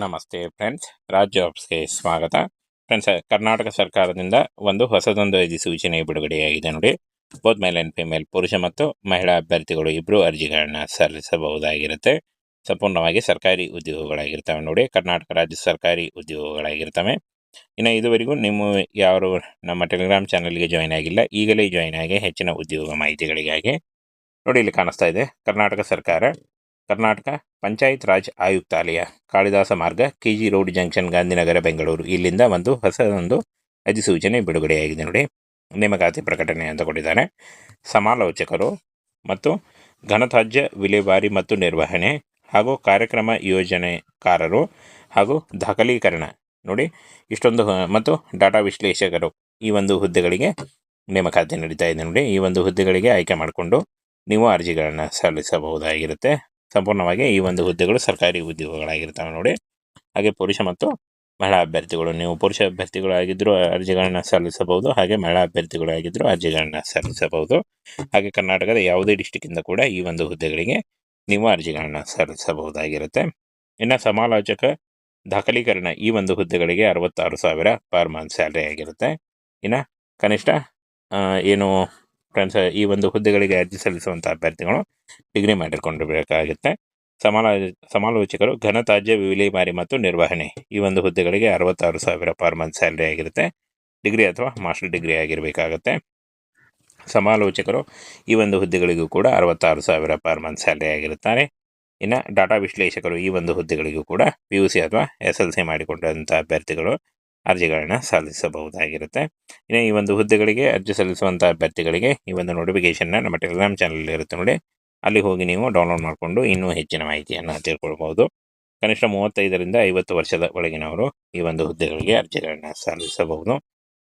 ನಮಸ್ತೆ ಫ್ರೆಂಡ್ಸ್, ರಾಜ್ಯ ಜಾಬ್ಸ್ಗೆ ಸ್ವಾಗತ. ಫ್ರೆಂಡ್ಸ್, ಕರ್ನಾಟಕ ಸರ್ಕಾರದಿಂದ ಒಂದು ಹೊಸದೊಂದು ಅಧಿಸೂಚನೆ ಬಿಡುಗಡೆಯಾಗಿದೆ ನೋಡಿ. ಬೋತ್ ಮೇಲ್ ಆ್ಯಂಡ್ ಫಿಮೇಲ್ ಪುರುಷ ಮತ್ತು ಮಹಿಳಾ ಅಭ್ಯರ್ಥಿಗಳು ಇಬ್ಬರು ಅರ್ಜಿಗಳನ್ನ ಸಲ್ಲಿಸಬಹುದಾಗಿರುತ್ತೆ. ಸಂಪೂರ್ಣವಾಗಿ ಸರ್ಕಾರಿ ಉದ್ಯೋಗಗಳಾಗಿರ್ತವೆ ನೋಡಿ. ಕರ್ನಾಟಕ ರಾಜ್ಯ ಸರ್ಕಾರಿ ಉದ್ಯೋಗಗಳಾಗಿರ್ತವೆ. ಇನ್ನು ಇದುವರೆಗೂ ನಿಮ್ಮ ಯಾರು ನಮ್ಮ ಟೆಲಿಗ್ರಾಮ್ ಚಾನಲ್ಗೆ ಜಾಯ್ನ್ ಆಗಿಲ್ಲ, ಈಗಲೇ ಜಾಯ್ನ್ ಆಗಿ ಹೆಚ್ಚಿನ ಉದ್ಯೋಗ ಮಾಹಿತಿಗಳಿಗಾಗಿ ನೋಡಿ, ಇಲ್ಲಿ ಕಾಣಿಸ್ತಾ ಇದೆ. ಕರ್ನಾಟಕ ಸರ್ಕಾರ Karnataka panchayat Raj ಆಯುಕ್ತಾಲಯ, Kalidasa Marga K G road junction, Gandhinagar, Bengaluru. ಇಲ್ಲಿಂದ ಒಂದು ಹೊಸದೊಂದು ಅಧಿಸೂಚನೆ ಬಿಡುಗಡೆಯಾಗಿದೆ ನೋಡಿ. ನೇಮಕಾತಿ ಪ್ರಕಟಣೆ ಅಂತ ಕೊಟ್ಟಿದ್ದಾರೆ ಸಮಾಲೋಚಕರು ಮತ್ತು ಘನತ್ಯಾಜ್ಯ ವಿಲೇವಾರಿ ಮತ್ತು ನಿರ್ವಹಣೆ ಹಾಗೂ ಕಾರ್ಯಕ್ರಮ ಯೋಜನೆಕಾರರು ಹಾಗೂ ದಾಖಲೀಕರಣ ನೋಡಿ. ಇಷ್ಟೊಂದು ಮತ್ತು ಡಾಟಾ ವಿಶ್ಲೇಷಕರು ಈ ಒಂದು ಹುದ್ದೆಗಳಿಗೆ ನೇಮಕಾತಿ ನಡೀತಾ ಇದೆ ನೋಡಿ. ಈ ಒಂದು ಹುದ್ದೆಗಳಿಗೆ ಆಯ್ಕೆ ಮಾಡಿಕೊಂಡು ನೀವು ಅರ್ಜಿಗಳನ್ನು ಸಲ್ಲಿಸಬಹುದಾಗಿರುತ್ತೆ. ಸಂಪೂರ್ಣವಾಗಿ ಈ ಒಂದು ಹುದ್ದೆಗಳು ಸರ್ಕಾರಿ ಉದ್ಯೋಗಗಳಾಗಿರ್ತವೆ ನೋಡಿ. ಹಾಗೆ ಪುರುಷ ಮತ್ತು ಮಹಿಳಾ ಅಭ್ಯರ್ಥಿಗಳು, ನೀವು ಪುರುಷ ಅಭ್ಯರ್ಥಿಗಳಾಗಿದ್ದರೂ ಅರ್ಜಿಗಳನ್ನ ಸಲ್ಲಿಸಬಹುದು, ಹಾಗೆ ಮಹಿಳಾ ಅಭ್ಯರ್ಥಿಗಳಾಗಿದ್ದರೂ ಅರ್ಜಿಗಳನ್ನ ಸಲ್ಲಿಸಬಹುದು. ಹಾಗೆ ಕರ್ನಾಟಕದ ಯಾವುದೇ ಡಿಸ್ಟಿಕ್ಕಿಂದ ಕೂಡ ಈ ಒಂದು ಹುದ್ದೆಗಳಿಗೆ ನೀವು ಅರ್ಜಿಗಳನ್ನ ಸಲ್ಲಿಸಬಹುದಾಗಿರುತ್ತೆ. ಇನ್ನು ಸಮಾಲೋಚಕ ದಾಖಲೀಕರಣ ಈ ಒಂದು ಹುದ್ದೆಗಳಿಗೆ ಅರವತ್ತಾರು ಸಾವಿರ ಪರ್ ಮಂತ್ ಸ್ಯಾಲ್ರಿ ಆಗಿರುತ್ತೆ. ಇನ್ನು ಕನಿಷ್ಠ ಏನು ಫ್ರೆಂಡ್ಸ್, ಈ ಒಂದು ಹುದ್ದೆಗಳಿಗೆ ಅರ್ಜಿ ಸಲ್ಲಿಸುವಂಥ ಅಭ್ಯರ್ಥಿಗಳು ಡಿಗ್ರಿ ಮಾಡಿಕೊಂಡಿರಬೇಕಾಗುತ್ತೆ ಸಮಾಲ, ಸಮಾಲೋಚಕರು ಘನತಾಜ್ಯ ವಿಲೇವಾರಿ ಮತ್ತು ನಿರ್ವಹಣೆ ಈ ಒಂದು ಹುದ್ದೆಗಳಿಗೆ ಅರವತ್ತಾರು ಸಾವಿರ ಪರ್ ಮಂತ್ ಸ್ಯಾಲ್ರಿ ಆಗಿರುತ್ತೆ. ಡಿಗ್ರಿ ಅಥವಾ ಮಾಸ್ಟರ್ ಡಿಗ್ರಿ ಆಗಿರಬೇಕಾಗತ್ತೆ. ಸಮಾಲೋಚಕರು ಈ ಒಂದು ಹುದ್ದೆಗಳಿಗೂ ಕೂಡ ಅರವತ್ತಾರು ಸಾವಿರ ಪರ್ ಮಂತ್ ಸ್ಯಾಲ್ರಿ ಆಗಿರುತ್ತಾರೆ. ಇನ್ನು ಡಾಟಾ ವಿಶ್ಲೇಷಕರು ಈ ಒಂದು ಹುದ್ದೆಗಳಿಗೂ ಕೂಡ ಪಿ ಯು ಸಿ ಅಥವಾ ಎಸ್ ಎಲ್ ಸಿ ಮಾಡಿಕೊಂಡಂಥ ಅಭ್ಯರ್ಥಿಗಳು ಅರ್ಜಿಗಳನ್ನು ಸಲ್ಲಿಸಬಹುದಾಗಿರುತ್ತೆ. ಇನ್ನು ಈ ಒಂದು ಹುದ್ದೆಗಳಿಗೆ ಅರ್ಜಿ ಸಲ್ಲಿಸುವಂಥ ಅಭ್ಯರ್ಥಿಗಳಿಗೆ ಈ ಒಂದು ನೋಟಿಫಿಕೇಷನ್ನ ನಮ್ಮ ಟೆಲಿಗ್ರಾಮ್ ಚಾನಲ್ ಇರುತ್ತೆ ನೋಡಿ. ಅಲ್ಲಿ ಹೋಗಿ ನೀವು ಡೌನ್ಲೋಡ್ ಮಾಡಿಕೊಂಡು ಇನ್ನೂ ಹೆಚ್ಚಿನ ಮಾಹಿತಿಯನ್ನು ತಿಳ್ಕೊಳ್ಬಹುದು ಕನಿಷ್ಠ ಮೂವತ್ತೈದರಿಂದ ಐವತ್ತು ವರ್ಷದ ಒಳಗಿನವರು ಈ ಒಂದು ಹುದ್ದೆಗಳಿಗೆ ಅರ್ಜಿಗಳನ್ನು ಸಲ್ಲಿಸಬಹುದು.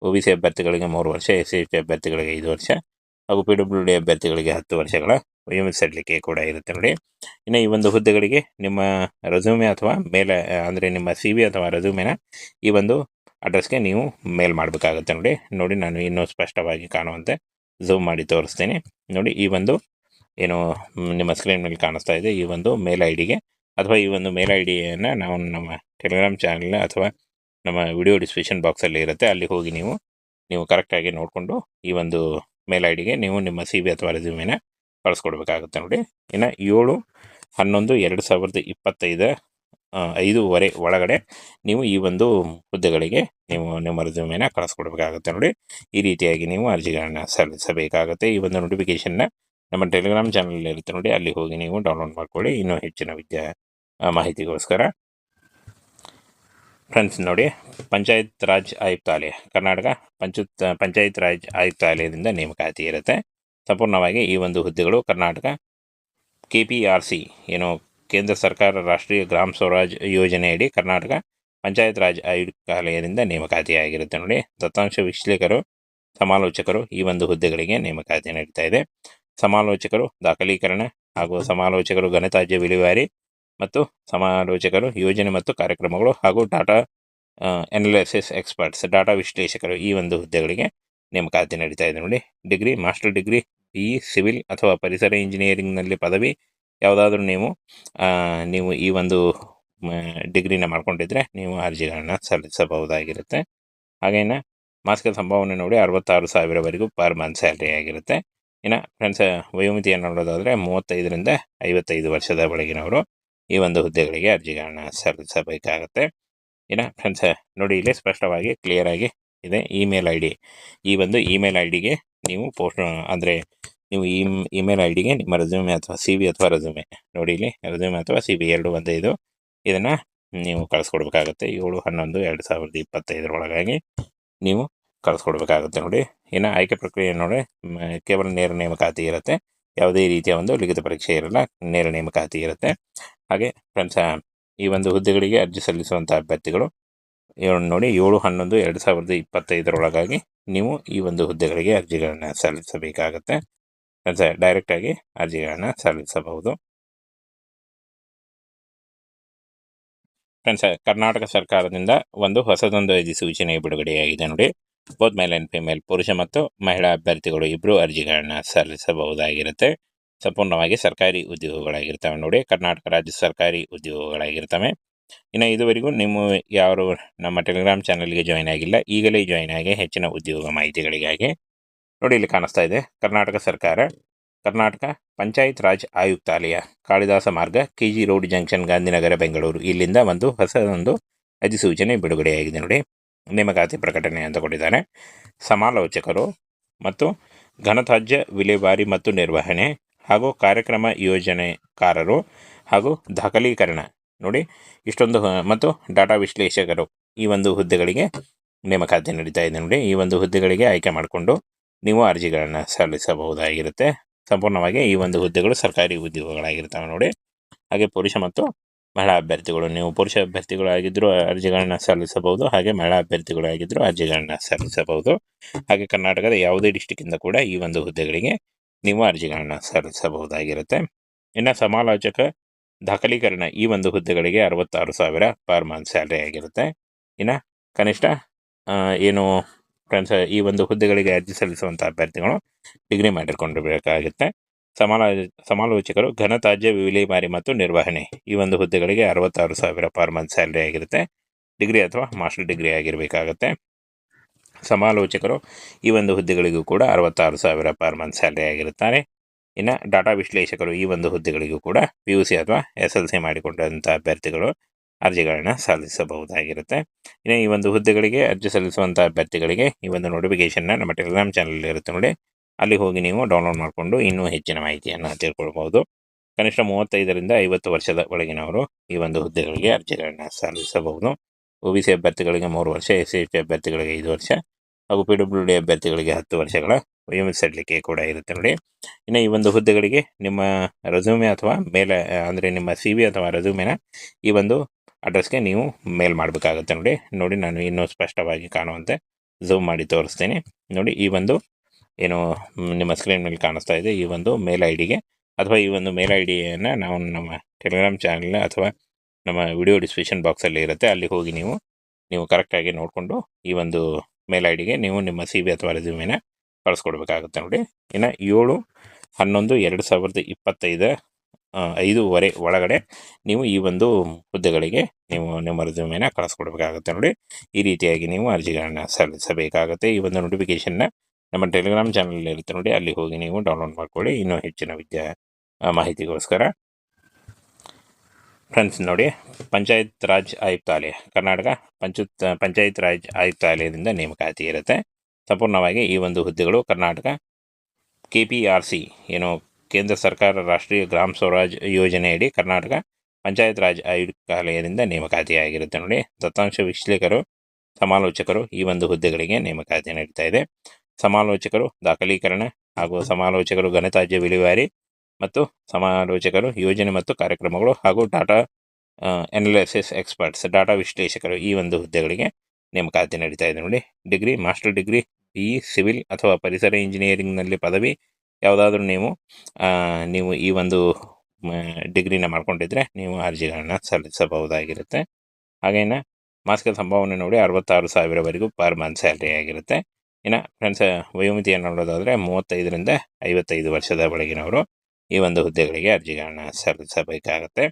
ಒ ಬಿ ಸಿ ಅಭ್ಯರ್ಥಿಗಳಿಗೆ ಮೂರು ವರ್ಷ, ಎಸ್ ಸಿ ಟಿ ಅಭ್ಯರ್ಥಿಗಳಿಗೆ ಐದು ವರ್ಷ ಹಾಗೂ ಪಿ ಡಬ್ಲ್ಯೂ ಡಿ ಅಭ್ಯರ್ಥಿಗಳಿಗೆ ಹತ್ತು ವರ್ಷಗಳ ವಯೋಮಿಸಲಿಕೆ ಕೂಡ ಇರುತ್ತೆ ನೋಡಿ. ಇನ್ನು ಈ ಒಂದು ಹುದ್ದೆಗಳಿಗೆ ನಿಮ್ಮ ರೆಸ್ಯೂಮೆ ಅಥವಾ ಮೇಲೆ, ಅಂದರೆ ನಿಮ್ಮ ಸಿ ಅಥವಾ ರೆಸ್ಯೂಮೆನ ಈ ಒಂದು ಅಡ್ರೆಸ್ಗೆ ನೀವು ಮೇಲ್ ಮಾಡಬೇಕಾಗುತ್ತೆ ನೋಡಿ. ನೋಡಿ ನಾನು ಇನ್ನೂ ಸ್ಪಷ್ಟವಾಗಿ ಕಾಣುವಂತೆ ಝೂಮ್ ಮಾಡಿ ತೋರಿಸ್ತೀನಿ. ನೋಡಿ ಈ ಒಂದು ಏನು ನಿಮ್ಮ ಸ್ಕ್ರೀನ್ ಮೇಲೆ ಕಾಣಿಸ್ತಾ ಇದೆ. ಈ ಒಂದು ಮೇಲ್ ಐ ಡಿಗೆ ಅಥವಾ ಈ ಒಂದು ಮೇಲ್ ಐ ಡಿಯನ್ನು ನಾವು ನಮ್ಮ ಟೆಲಿಗ್ರಾಮ್ ಚಾನಲ್ ಅಥವಾ ನಮ್ಮ ವಿಡಿಯೋ ಡಿಸ್ಕ್ರಿಪ್ಷನ್ ಬಾಕ್ಸಲ್ಲಿ ಇರುತ್ತೆ. ಅಲ್ಲಿ ಹೋಗಿ ನೀವು ನೀವು ಕರೆಕ್ಟಾಗಿ ನೋಡಿಕೊಂಡು ಈ ಒಂದು ಮೇಲ್ ಐ ಡಿಗೆ ನೀವು ನಿಮ್ಮ ಸಿ ಬಿ ಅಥವಾ ರೆಸ್ಯೂಮೇನ ಕಳಿಸ್ಕೊಡ್ಬೇಕಾಗುತ್ತೆ ನೋಡಿ. ಇನ್ನು ಏಳು ಹನ್ನೊಂದು ಎರಡು ಸಾವಿರದ ಇಪ್ಪತ್ತೈದ ಐದೂವರೆ ಒಳಗಡೆ ನೀವು ಈ ಒಂದು ಹುದ್ದೆಗಳಿಗೆ ನೀವು ನಿಮ್ಮ ರೆಸ್ಯೂಮೆನ ಕಳಿಸ್ಕೊಡ್ಬೇಕಾಗುತ್ತೆ ನೋಡಿ. ಈ ರೀತಿಯಾಗಿ ನೀವು ಅರ್ಜಿಗಳನ್ನು ಸಲ್ಲಿಸಬೇಕಾಗುತ್ತೆ. ಈ ಒಂದು ನೋಟಿಫಿಕೇಷನ್ನ ನಮ್ಮ ಟೆಲಿಗ್ರಾಮ್ ಚಾನಲ್ ಇರುತ್ತೆ ನೋಡಿ. ಅಲ್ಲಿ ಹೋಗಿ ನೀವು ಡೌನ್ಲೋಡ್ ಮಾಡ್ಕೊಳ್ಳಿ. ಇನ್ನೂ ಹೆಚ್ಚಿನ ವಿದ್ಯಾ ಮಾಹಿತಿಗೋಸ್ಕರ. ಫ್ರೆಂಡ್ಸ್ ನೋಡಿ, ಪಂಚಾಯತ್ ರಾಜ್ ಆಯುಕ್ತಾಲಯ, ಕರ್ನಾಟಕ ಪಂಚಾಯತ್ ಪಂಚಾಯತ್ ರಾಜ್ ಆಯುಕ್ತಾಲಯದಿಂದ ನೇಮಕಾತಿ ಇರುತ್ತೆ. ಸಂಪೂರ್ಣವಾಗಿ ಈ ಒಂದು ಹುದ್ದೆಗಳು Karnataka K P R C ಏನು ಕೇಂದ್ರ ಸರ್ಕಾರ ರಾಷ್ಟ್ರೀಯ ಗ್ರಾಮ ಸ್ವರಾಜ್ ಯೋಜನೆಯಡಿ ಕರ್ನಾಟಕ ಪಂಚಾಯತ್ ರಾಜ್ ಆಯುಕ್ತಾಲಯದಿಂದ ನೇಮಕಾತಿಯಾಗಿರುತ್ತೆ ನೋಡಿ. ದತ್ತಾಂಶ ವಿಶ್ಲೇಷಕರು, ಸಮಾಲೋಚಕರು ಈ ಒಂದು ಹುದ್ದೆಗಳಿಗೆ ನೇಮಕಾತಿ ನಡೀತಾ ಇದೆ. ಸಮಾಲೋಚಕರು ದಾಖಲೀಕರಣ ಹಾಗೂ ಸಮಾಲೋಚಕರು ಘನತಾಜ್ಯ ವಿಲೇವಾರಿ ಮತ್ತು ಸಮಾಲೋಚಕರು ಯೋಜನೆ ಮತ್ತು ಕಾರ್ಯಕ್ರಮಗಳು ಹಾಗೂ ಡಾಟಾ ಎನಾಲಿಸಿಸ್ ಎಕ್ಸ್ಪರ್ಟ್ಸ್ ಡಾಟಾ ವಿಶ್ಲೇಷಕರು ಈ ಒಂದು ಹುದ್ದೆಗಳಿಗೆ ನೇಮಕಾತಿ ನಡೀತಾ ಇದೆ ನೋಡಿ. Degree, master degree B civil ಅಥವಾ ಪರಿಸರ ಇಂಜಿನಿಯರಿಂಗ್ನಲ್ಲಿ ಪದವಿ ಯಾವುದಾದ್ರೂ ನೀವು ನೀವು ಈ ಒಂದು ಡಿಗ್ರಿನ ಮಾಡ್ಕೊಂಡಿದ್ರೆ ನೀವು ಅರ್ಜಿಗಳನ್ನ ಸಲ್ಲಿಸಬಹುದಾಗಿರುತ್ತೆ. ಹಾಗೇನ ಮಾಸಿಕ ಸಂಭಾವನೆ ನೋಡಿ ಅರವತ್ತಾರು ಸಾವಿರವರೆಗೂ ಪರ್ ಮಂತ್ ಸ್ಯಾಲ್ರಿ ಆಗಿರುತ್ತೆ. ಇನ್ನು ಫ್ರೆಂಡ್ಸ್, ವಯೋಮಿತಿಯನ್ನು ನೋಡೋದಾದರೆ ಮೂವತ್ತೈದರಿಂದ ಐವತ್ತೈದು ವರ್ಷದ ಒಳಗಿನವರು ಈ ಒಂದು ಹುದ್ದೆಗಳಿಗೆ ಅರ್ಜಿಗಳನ್ನ ಸಲ್ಲಿಸಬೇಕಾಗತ್ತೆ. ಇನ್ನು ಫ್ರೆಂಡ್ಸ್, ನೋಡಿ ಇಲ್ಲಿ ಸ್ಪಷ್ಟವಾಗಿ ಕ್ಲಿಯರ್ ಆಗಿ ಇದೆ ಇಮೇಲ್ ಐ ಈ ಒಂದು ಇಮೇಲ್ ಐ ಡಿಗೆ ನೀವು ಪೋಸ್ಟ್, ಅಂದರೆ ನೀವು ಈ ಇಮೇಲ್ ಐ ಡಿಗೆ ನಿಮ್ಮ ರೆಸ್ಯೂಮೆ ಅಥವಾ ಸಿ ವಿ ಅಥವಾ ರೆಸ್ಯೂಮೆ ನೋಡಿ ಇಲ್ಲಿ ರೆಸ್ಯೂಮೆ ಅಥವಾ ಸಿ ಬಿ ಎರಡು ಒಂದೇ ಇದು. ಇದನ್ನು ನೀವು ಕಳಿಸ್ಕೊಡ್ಬೇಕಾಗತ್ತೆ. ಏಳು, ಹನ್ನೊಂದು, ಎರಡು ಸಾವಿರದ ಇಪ್ಪತ್ತೈದರೊಳಗಾಗಿ ನೀವು ಕಳಿಸ್ಕೊಡ್ಬೇಕಾಗುತ್ತೆ ನೋಡಿ. ಇನ್ನು ಆಯ್ಕೆ ಪ್ರಕ್ರಿಯೆ ನೋಡಿ ಕೇವಲ ನೇರ ನೇಮಕಾತಿ ಇರುತ್ತೆ. ಯಾವುದೇ ರೀತಿಯ ಒಂದು ಲಿಖಿತ ಪರೀಕ್ಷೆ ಇರಲ್ಲ, ನೇರ ನೇಮಕಾತಿ ಇರುತ್ತೆ. ಹಾಗೆ ಫ್ರೆಂಡ್ಸ್, ಈ ಒಂದು ಹುದ್ದೆಗಳಿಗೆ ಅರ್ಜಿ ಸಲ್ಲಿಸುವಂಥ ಅಭ್ಯರ್ಥಿಗಳು ನೋಡಿ ಏಳು, ಹನ್ನೊಂದು, ಎರಡು ಸಾವಿರದ ಇಪ್ಪತ್ತೈದರೊಳಗಾಗಿ ನೀವು ಈ ಒಂದು ಹುದ್ದೆಗಳಿಗೆ ಅರ್ಜಿಗಳನ್ನು ಸಲ್ಲಿಸಬೇಕಾಗತ್ತೆ. ಫ್ರೆಂಡ್ಸ್ ಡೈರೆಕ್ಟಾಗಿ ಅರ್ಜಿಗಳನ್ನು ಸಲ್ಲಿಸಬಹುದು. ಫ್ರೆಂಡ್ಸ್, ಕರ್ನಾಟಕ ಸರ್ಕಾರದಿಂದ ಒಂದು ಹೊಸದೊಂದು ಅಧಿಸೂಚನೆ ಬಿಡುಗಡೆಯಾಗಿದೆ ನೋಡಿ. ಬೋತ್ ಮೇಲ್ ಆ್ಯಂಡ್ ಫಿಮೇಲ್ ಪುರುಷ ಮತ್ತು ಮಹಿಳಾ ಅಭ್ಯರ್ಥಿಗಳು ಇಬ್ಬರು ಅರ್ಜಿಗಳನ್ನು ಸಲ್ಲಿಸಬಹುದಾಗಿರುತ್ತೆ. ಸಂಪೂರ್ಣವಾಗಿ ಸರ್ಕಾರಿ ಉದ್ಯೋಗಗಳಾಗಿರ್ತವೆ ನೋಡಿ. ಕರ್ನಾಟಕ ರಾಜ್ಯ ಸರ್ಕಾರಿ ಉದ್ಯೋಗಗಳಾಗಿರ್ತವೆ. ಇನ್ನು ಇದುವರೆಗೂ ನಿಮ್ಮ ಯಾರು ನಮ್ಮ ಟೆಲಿಗ್ರಾಮ್ ಚಾನಲ್ಗೆ ಜಾಯ್ನ್ ಆಗಿಲ್ಲ. ಈಗಲೇ ಜಾಯ್ನ್ ಆಗಿ ಹೆಚ್ಚಿನ ಉದ್ಯೋಗ ಮಾಹಿತಿಗಳಿಗಾಗಿ ನೋಡಿ ಇಲ್ಲಿ ಕಾಣಿಸ್ತಾ ಇದೆ. ಕರ್ನಾಟಕ ಸರ್ಕಾರ, Karnataka panchayat Raj ಆಯುಕ್ತಾಲಯ, Kalidasa Marga K G road junction, Gandhinagar, Bengaluru. ಇಲ್ಲಿಂದ ಒಂದು ಹೊಸ ಒಂದು ಅಧಿಸೂಚನೆ ಬಿಡುಗಡೆಯಾಗಿದೆ ನೋಡಿ. ನೇಮಕಾತಿ ಪ್ರಕಟಣೆ ಅಂತ ಕೊಟ್ಟಿದ್ದಾರೆ ಸಮಾಲೋಚಕರು ಮತ್ತು ಘನತ್ಯಾಜ್ಯ ವಿಲೇವಾರಿ ಮತ್ತು ನಿರ್ವಹಣೆ ಹಾಗೂ ಕಾರ್ಯಕ್ರಮ ಯೋಜನೆಕಾರರು ಹಾಗೂ ದಾಖಲೀಕರಣ ನೋಡಿ. ಇಷ್ಟೊಂದು ಮತ್ತು ಡಾಟಾ ವಿಶ್ಲೇಷಕರು ಈ ಒಂದು ಹುದ್ದೆಗಳಿಗೆ ನೇಮಕಾತಿ ನಡೀತಾ ಇದೆ ನೋಡಿ. ಈ ಒಂದು ಹುದ್ದೆಗಳಿಗೆ ಆಯ್ಕೆ ಮಾಡಿಕೊಂಡು ನೀವು ಅರ್ಜಿಗಳನ್ನು ಸಲ್ಲಿಸಬಹುದಾಗಿರುತ್ತೆ. ಸಂಪೂರ್ಣವಾಗಿ ಈ ಒಂದು ಹುದ್ದೆಗಳು ಸರ್ಕಾರಿ ಉದ್ಯೋಗಗಳಾಗಿರ್ತವೆ ನೋಡಿ. ಹಾಗೆ ಪುರುಷ ಮತ್ತು ಮಹಿಳಾ ಅಭ್ಯರ್ಥಿಗಳು, ನೀವು ಪುರುಷ ಅಭ್ಯರ್ಥಿಗಳಾಗಿದ್ದರೂ ಅರ್ಜಿಗಳನ್ನ ಸಲ್ಲಿಸಬಹುದು, ಹಾಗೆ ಮಹಿಳಾ ಅಭ್ಯರ್ಥಿಗಳಾಗಿದ್ದರೂ ಅರ್ಜಿಗಳನ್ನ ಸಲ್ಲಿಸಬಹುದು. ಹಾಗೆ ಕರ್ನಾಟಕದ ಯಾವುದೇ ಡಿಸ್ಟಿಕ್ಕಿಂದ ಕೂಡ ಈ ಒಂದು ಹುದ್ದೆಗಳಿಗೆ ನೀವು ಅರ್ಜಿಗಳನ್ನ ಸಲ್ಲಿಸಬಹುದಾಗಿರುತ್ತೆ. ಇನ್ನು ಸಮಾಲೋಚಕ ದಾಖಲೀಕರಣ ಈ ಒಂದು ಹುದ್ದೆಗಳಿಗೆ ಅರವತ್ತಾರು ಸಾವಿರ ಪರ್ ಮಂತ್ ಸ್ಯಾಲ್ರಿ ಆಗಿರುತ್ತೆ. ಇನ್ನು ಕನಿಷ್ಠ ಏನು ಫ್ರೆಂಡ್ಸ್ ಈ ಒಂದು ಹುದ್ದೆಗಳಿಗೆ ಅರ್ಜಿ ಸಲ್ಲಿಸುವಂಥ ಅಭ್ಯರ್ಥಿಗಳು ಡಿಗ್ರಿ ಮಾಡಿಕೊಂಡಿರಬೇಕಾಗುತ್ತೆ. ಸಮಾಲ, ಸಮಾಲೋಚಕರು ಘನತಾಜ್ಯ ವಿಲೇವಾರಿ ಮತ್ತು ನಿರ್ವಹಣೆ ಈ ಒಂದು ಹುದ್ದೆಗಳಿಗೆ ಅರವತ್ತಾರು ಸಾವಿರ ಪರ್ ಮಂತ್ ಸ್ಯಾಲ್ರಿ ಆಗಿರುತ್ತೆ. ಡಿಗ್ರಿ ಅಥವಾ ಮಾಸ್ಟರ್ ಡಿಗ್ರಿ ಆಗಿರಬೇಕಾಗತ್ತೆ. ಸಮಾಲೋಚಕರು ಈ ಒಂದು ಹುದ್ದೆಗಳಿಗೂ ಕೂಡ ಅರವತ್ತಾರು ಸಾವಿರ ಪರ್ ಮಂತ್ ಸ್ಯಾಲ್ರಿ ಆಗಿರುತ್ತಾರೆ. ಇನ್ನು ಡಾಟಾ ವಿಶ್ಲೇಷಕರು ಈ ಒಂದು ಹುದ್ದೆಗಳಿಗೂ ಕೂಡ ಪಿ ಯು ಸಿ ಅಥವಾ ಎಸ್ ಎಲ್ ಸಿ ಮಾಡಿಕೊಂಡಂಥ ಅಭ್ಯರ್ಥಿಗಳು ಅರ್ಜಿಗಳನ್ನು ಸಲ್ಲಿಸಬಹುದಾಗಿರುತ್ತೆ. ಇನ್ನು ಈ ಒಂದು ಹುದ್ದೆಗಳಿಗೆ ಅರ್ಜಿ ಸಲ್ಲಿಸುವಂಥ ಅಭ್ಯರ್ಥಿಗಳಿಗೆ ಈ ಒಂದು ನೋಟಿಫಿಕೇಷನ್ನ ನಮ್ಮ ಟೆಲಿಗ್ರಾಮ್ ಚಾನಲ್ ಇರುತ್ತೆ ನೋಡಿ. ಅಲ್ಲಿ ಹೋಗಿ ನೀವು ಡೌನ್ಲೋಡ್ ಮಾಡಿಕೊಂಡು ಇನ್ನೂ ಹೆಚ್ಚಿನ ಮಾಹಿತಿಯನ್ನು ತಿಳ್ಕೊಳ್ಬಹುದು. ಕನಿಷ್ಠ ಮೂವತ್ತೈದರಿಂದ ಐವತ್ತು ವರ್ಷದ ಒಳಗಿನವರು ಈ ಒಂದು ಹುದ್ದೆಗಳಿಗೆ ಅರ್ಜಿಗಳನ್ನು ಸಲ್ಲಿಸಬಹುದು. ಒ ಬಿ ಸಿ ಅಭ್ಯರ್ಥಿಗಳಿಗೆ ಮೂರು ವರ್ಷ, ಎಸ್ ಸಿ ಟಿ ಅಭ್ಯರ್ಥಿಗಳಿಗೆ ಐದು ವರ್ಷ ಹಾಗೂ ಪಿ ಡಬ್ಲ್ಯೂ ಡಿ ಅಭ್ಯರ್ಥಿಗಳಿಗೆ ಹತ್ತು ವರ್ಷಗಳ ವಯೋಮಿಸಲಿಕೆ ಕೂಡ ಇರುತ್ತೆ ನೋಡಿ. ಇನ್ನು ಈ ಒಂದು ಹುದ್ದೆಗಳಿಗೆ ನಿಮ್ಮ ರೆಸ್ಯೂಮೆ ಅಥವಾ ಮೇಲೆ, ಅಂದರೆ ನಿಮ್ಮ ಸಿ ಅಥವಾ ರೆಸ್ಯೂಮೆನ ಈ ಒಂದು ಅಡ್ರೆಸ್ಗೆ ನೀವು ಮೇಲ್ ಮಾಡಬೇಕಾಗುತ್ತೆ ನೋಡಿ. ನೋಡಿ ನಾನು ಇನ್ನೂ ಸ್ಪಷ್ಟವಾಗಿ ಕಾಣುವಂತೆ ಝೂಮ್ ಮಾಡಿ ತೋರಿಸ್ತೀನಿ. ನೋಡಿ ಈ ಒಂದು ಏನು ನಿಮ್ಮ ಸ್ಕ್ರೀನ್ ಮೇಲೆ ಕಾಣಿಸ್ತಾ ಇದೆ. ಈ ಒಂದು ಮೇಲ್ ಐ ಡಿಗೆ ಅಥವಾ ಈ ಒಂದು ಮೇಲ್ ಐ ಡಿಯನ್ನು ನಾವು ನಮ್ಮ ಟೆಲಿಗ್ರಾಮ್ ಚಾನಲ್ ಅಥವಾ ನಮ್ಮ ವಿಡಿಯೋ ಡಿಸ್ಕ್ರಿಪ್ಷನ್ ಬಾಕ್ಸಲ್ಲಿ ಇರುತ್ತೆ. ಅಲ್ಲಿ ಹೋಗಿ ನೀವು ನೀವು ಕರೆಕ್ಟಾಗಿ ನೋಡಿಕೊಂಡು ಈ ಒಂದು ಮೇಲ್ ಐ ಡಿಗೆ ನೀವು ನಿಮ್ಮ ಸಿ ಬಿ ಅಥವಾ ರೆಸ್ಯೂಮೇನ ಕಳಿಸ್ಕೊಡ್ಬೇಕಾಗುತ್ತೆ ನೋಡಿ. ಇನ್ನು ಏಳು ಹನ್ನೊಂದು ಎರಡು ಸಾವಿರದ ಇಪ್ಪತ್ತೈದ ಐದೂವರೆ ಒಳಗಡೆ ನೀವು ಈ ಒಂದು ಹುದ್ದೆಗಳಿಗೆ ನೀವು ನಿಮ್ಮ ರೆಸ್ಯೂಮೆನ ಕಳಿಸ್ಕೊಡ್ಬೇಕಾಗುತ್ತೆ ನೋಡಿ. ಈ ರೀತಿಯಾಗಿ ನೀವು ಅರ್ಜಿಗಳನ್ನು ಸಲ್ಲಿಸಬೇಕಾಗುತ್ತೆ. ಈ ಒಂದು ನೋಟಿಫಿಕೇಷನ್ನ ನಮ್ಮ ಟೆಲಿಗ್ರಾಮ್ ಚಾನಲ್ ಇರುತ್ತೆ ನೋಡಿ. ಅಲ್ಲಿ ಹೋಗಿ ನೀವು ಡೌನ್ಲೋಡ್ ಮಾಡ್ಕೊಳ್ಳಿ. ಇನ್ನೂ ಹೆಚ್ಚಿನ ವಿದ್ಯಾ ಮಾಹಿತಿಗೋಸ್ಕರ. ಫ್ರೆಂಡ್ಸ್ ನೋಡಿ, ಪಂಚಾಯತ್ ರಾಜ್ ಆಯುಕ್ತಾಲಯ, ಕರ್ನಾಟಕ ಪಂಚಾಯತ್ ಪಂಚಾಯತ್ ರಾಜ್ ಆಯುಕ್ತಾಲಯದಿಂದ ನೇಮಕಾತಿ ಇರುತ್ತೆ. ಸಂಪೂರ್ಣವಾಗಿ ಈ ಒಂದು ಹುದ್ದೆಗಳು Karnataka K P R C ಏನು ಕೇಂದ್ರ ಸರ್ಕಾರ ರಾಷ್ಟ್ರೀಯ ಗ್ರಾಮ ಸ್ವರಾಜ್ ಯೋಜನೆಯಡಿ ಕರ್ನಾಟಕ ಪಂಚಾಯತ್ ರಾಜ್ ಆಯುಕ್ತಾಲಯದಿಂದ ನೇಮಕಾತಿಯಾಗಿರುತ್ತೆ ನೋಡಿ. ದತ್ತಾಂಶ ವಿಶ್ಲೇಷಕರು ಸಮಾಲೋಚಕರು ಈ ಒಂದು ಹುದ್ದೆಗಳಿಗೆ ನೇಮಕಾತಿ ನೀಡ್ತಾ ಇದೆ. ಸಮಾಲೋಚಕರು ದಾಖಲೀಕರಣ ಹಾಗೂ ಸಮಾಲೋಚಕರು ಘನತಾಜ್ಯ ವಿಲೇವಾರಿ ಮತ್ತು ಸಮಾಲೋಚಕರು ಯೋಜನೆ ಮತ್ತು ಕಾರ್ಯಕ್ರಮಗಳು ಹಾಗೂ ಡಾಟಾ ಅನಾಲಿಸಿಸ್ ಎಕ್ಸ್ಪರ್ಟ್ಸ್ ಡಾಟಾ ವಿಶ್ಲೇಷಕರು ಈ ಒಂದು ಹುದ್ದೆಗಳಿಗೆ ನೇಮಕಾತಿ ನಡೀತಾ ಇದೆ ನೋಡಿ. Degree, master degree B civil ಅಥವಾ ಪರಿಸರ ಇಂಜಿನಿಯರಿಂಗ್ನಲ್ಲಿ ಪದವಿ ಯಾವುದಾದ್ರೂ ನೀವು ನೀವು ಈ ಒಂದು ಡಿಗ್ರಿನ ಮಾಡ್ಕೊಂಡಿದ್ರೆ ನೀವು ಅರ್ಜಿಗಳನ್ನ ಸಲ್ಲಿಸಬಹುದಾಗಿರುತ್ತೆ. ಹಾಗೇನ ಮಾಸಿಕ ಸಂಭಾವನೆ ನೋಡಿ ಅರವತ್ತಾರು ಸಾವಿರವರೆಗೂ ಪರ್ ಮಂತ್ ಸ್ಯಾಲ್ರಿ ಆಗಿರುತ್ತೆ. ಇನ್ನು ಫ್ರೆಂಡ್ಸ್ ವಯೋಮಿತಿಯನ್ನು ನೋಡೋದಾದರೆ ಮೂವತ್ತೈದರಿಂದ ಐವತ್ತೈದು ವರ್ಷದ ಒಳಗಿನವರು ಈ ಒಂದು ಹುದ್ದೆಗಳಿಗೆ ಅರ್ಜಿಗಳನ್ನ ಸಲ್ಲಿಸಬೇಕಾಗತ್ತೆ.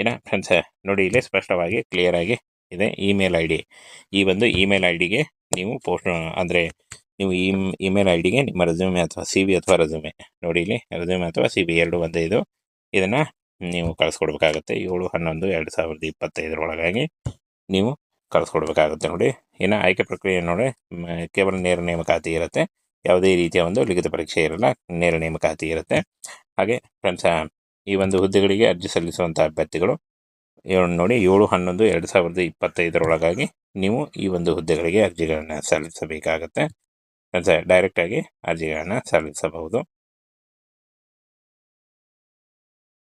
ಇನ್ನು ಫ್ರೆಂಡ್ಸ್, ನೋಡಿ ಇಲ್ಲಿ ಸ್ಪಷ್ಟವಾಗಿ ಕ್ಲಿಯರ್ ಆಗಿ ಇದೆ ಇಮೇಲ್ ಐ ಡಿ ಈ ಒಂದು ಇಮೇಲ್ ಐ ಡಿಗೆ ನೀವು ಪೋಸ್ಟ್, ಅಂದರೆ ನೀವು ಈ ಇಮೇಲ್ ಐ ಡಿಗೆ ನಿಮ್ಮ ರೆಸ್ಯೂಮೆ ಅಥವಾ ಸಿ ವಿ ಅಥವಾ ರೆಸ್ಯೂಮೆ ನೋಡಿ ಇಲ್ಲಿ, ರೆಸ್ಯೂಮೆ ಅಥವಾ ಸಿ ಬಿ ಎರಡು ಒಂದೇ ಇದು. ಇದನ್ನು ನೀವು ಕಳಿಸ್ಕೊಡ್ಬೇಕಾಗತ್ತೆ. ಏಳು, ಹನ್ನೊಂದು, ಎರಡು ಸಾವಿರದ ಇಪ್ಪತ್ತೈದರೊಳಗಾಗಿ ನೀವು ಕಳಿಸ್ಕೊಡ್ಬೇಕಾಗುತ್ತೆ ನೋಡಿ. ಇನ್ನು ಆಯ್ಕೆ ಪ್ರಕ್ರಿಯೆ ನೋಡಿ ಕೇವಲ ನೇರ ನೇಮಕಾತಿ ಇರುತ್ತೆ. ಯಾವುದೇ ರೀತಿಯ ಒಂದು ಲಿಖಿತ ಪರೀಕ್ಷೆ ಇರಲ್ಲ, ನೇರ ನೇಮಕಾತಿ ಇರುತ್ತೆ. ಹಾಗೆ ಫ್ರೆಂಡ್ಸ್ ಈ ಒಂದು ಹುದ್ದೆಗಳಿಗೆ ಅರ್ಜಿ ಸಲ್ಲಿಸುವಂಥ ಅಭ್ಯರ್ಥಿಗಳು ನೋಡಿ, ಏಳು, ಹನ್ನೊಂದು, ಎರಡು ಸಾವಿರದ ಇಪ್ಪತ್ತೈದರೊಳಗಾಗಿ ನೀವು ಈ ಒಂದು ಹುದ್ದೆಗಳಿಗೆ ಅರ್ಜಿಗಳನ್ನು ಸಲ್ಲಿಸಬೇಕಾಗತ್ತೆ. ಡೈರೆಕ್ಟಾಗಿ ಅರ್ಜಿಗಳನ್ನು ಸಲ್ಲಿಸಬಹುದು.